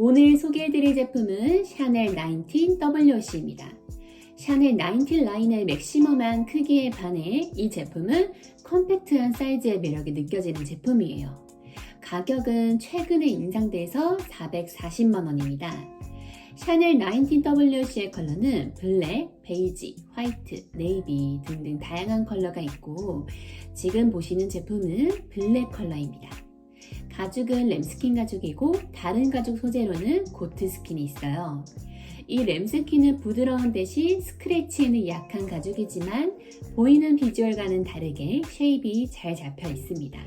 오늘 소개해드릴 제품은 샤넬 19WC입니다. 샤넬 19 라인의 맥시멈한 크기에 반해 이 제품은 컴팩트한 사이즈의 매력이 느껴지는 제품이에요. 가격은 최근에 인상돼서 440만원입니다. 샤넬 19WC의 컬러는 블랙, 베이지, 화이트, 네이비 등등 다양한 컬러가 있고 지금 보시는 제품은 블랙 컬러입니다. 가죽은 램스킨 가죽이고 다른 가죽 소재로는 고트 스킨이 있어요. 이 램스킨은 부드러운 대신 스크래치에는 약한 가죽이지만 보이는 비주얼과는 다르게 쉐입이 잘 잡혀 있습니다.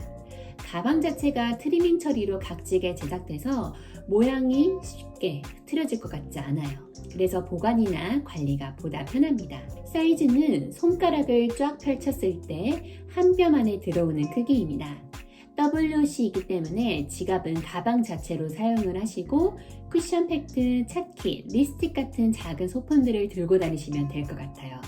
가방 자체가 트리밍 처리로 각지게 제작돼서 모양이 쉽게 흐트러질 것 같지 않아요. 그래서 보관이나 관리가 보다 편합니다. 사이즈는 손가락을 쫙 펼쳤을 때 한 뼘 안에 들어오는 크기입니다. WC이기 때문에 지갑은 가방 자체로 사용을 하시고 쿠션 팩트, 차키, 립스틱 같은 작은 소품들을 들고 다니시면 될 것 같아요.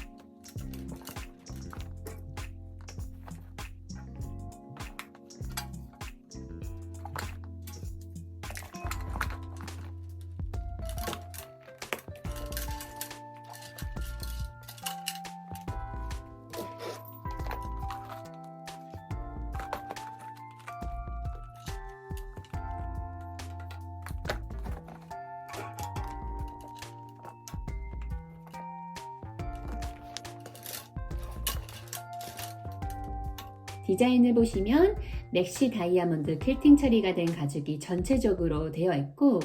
디자인을 보시면 렉시 다이아몬드 퀼팅 처리가 된 가죽이 전체적으로 되어 있고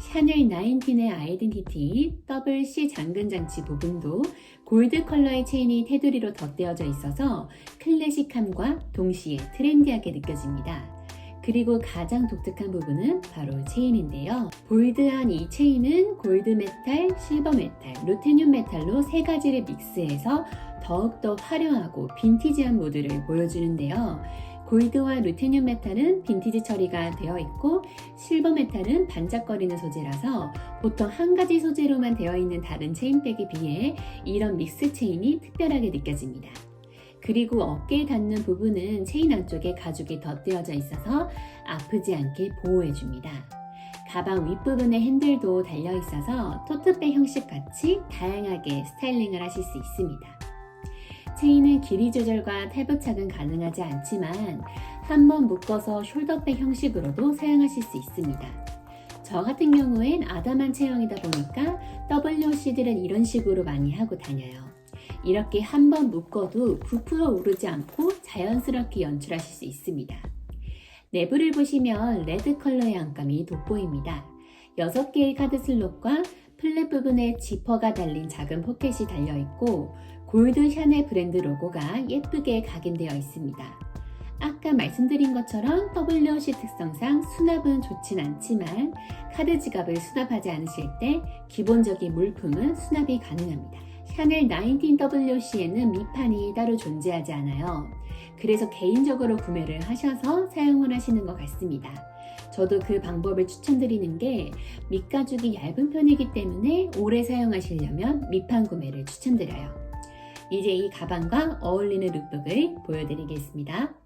샤넬 19의 아이덴티티 더블 C 잠근 장치 부분도 골드 컬러의 체인이 테두리로 덧대어져 있어서 클래식함과 동시에 트렌디하게 느껴집니다. 그리고 가장 독특한 부분은 바로 체인인데요. 볼드한 이 체인은 골드 메탈, 실버 메탈, 루테늄 메탈로 세 가지를 믹스해서 더욱더 화려하고 빈티지한 모드를 보여주는데요. 골드와 루테늄 메탈은 빈티지 처리가 되어 있고 실버 메탈은 반짝거리는 소재라서 보통 한 가지 소재로만 되어 있는 다른 체인백에 비해 이런 믹스 체인이 특별하게 느껴집니다. 그리고 어깨에 닿는 부분은 체인 안쪽에 가죽이 덧대어져 있어서 아프지 않게 보호해 줍니다. 가방 윗부분에 핸들도 달려 있어서 토트백 형식 같이 다양하게 스타일링을 하실 수 있습니다. 체인은 길이 조절과 탈부착은 가능하지 않지만 한번 묶어서 숄더백 형식으로도 사용하실 수 있습니다. 저 같은 경우엔 아담한 체형이다 보니까 WC들은 이런 식으로 많이 하고 다녀요. 이렇게 한번 묶어도 부풀어 오르지 않고 자연스럽게 연출하실 수 있습니다. 내부를 보시면 레드 컬러의 안감이 돋보입니다. 6개의 카드 슬롯과 플랫 부분에 지퍼가 달린 작은 포켓이 달려 있고 골드 샤넬 브랜드 로고가 예쁘게 각인되어 있습니다. 아까 말씀드린 것처럼 WC 특성상 수납은 좋진 않지만 카드 지갑을 수납하지 않으실 때 기본적인 물품은 수납이 가능합니다. 샤넬 19WC에는 밑판이 따로 존재하지 않아요. 그래서 개인적으로 구매를 하셔서 사용을 하시는 것 같습니다. 저도 그 방법을 추천드리는 게 밑가죽이 얇은 편이기 때문에 오래 사용하시려면 밑판 구매를 추천드려요. 이제 이 가방과 어울리는 룩북을 보여드리겠습니다.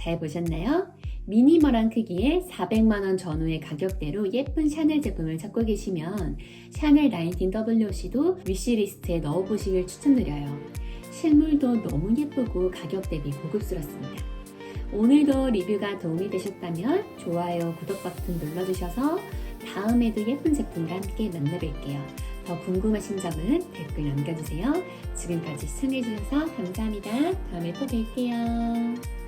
잘 보셨나요? 미니멀한 크기에 400만원 전후의 가격대로 예쁜 샤넬 제품을 찾고 계시면 샤넬 19WC도 위시리스트에 넣어보시길 추천드려요. 실물도 너무 예쁘고 가격 대비 고급스럽습니다. 오늘도 리뷰가 도움이 되셨다면 좋아요, 구독 버튼 눌러주셔서 다음에도 예쁜 제품과 함께 만나뵐게요. 더 궁금하신 점은 댓글 남겨주세요. 지금까지 시청해주셔서 감사합니다. 다음에 또 뵐게요.